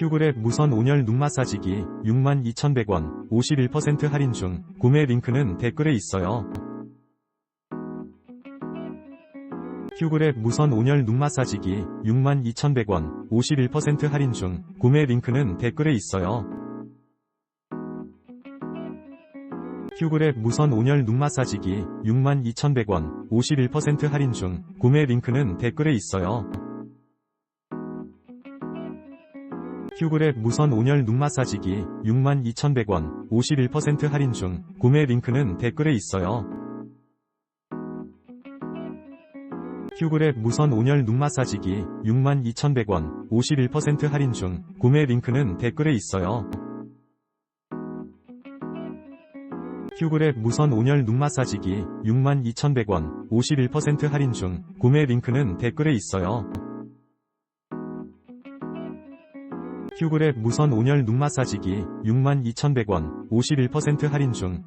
큐그랩 무선 온열 눈 마사지기 62,100원 51% 할인 중 구매 링크는 댓글에 있어요. 큐그랩 무선 온열 눈 마사지기 62,100원 51% 할인 중 구매 링크는 댓글에 있어요. 큐그랩 무선 온열 눈 마사지기 62,100원 51% 할인 중 구매 링크는 댓글에 있어요. 큐그랩 무선 온열 눈 마사지기 62,100원 51% 할인 중 구매 링크는 댓글에 있어요. 큐그랩 무선 온열 눈 마사지기 62,100원 51% 할인 중 구매 링크는 댓글에 있어요. 큐그랩 무선 온열 눈 마사지기 62,100원 51% 할인 중 구매 링크는 댓글에 있어요. 큐그랩 무선 온열 눈 마사지기 62,100원 51% 할인 중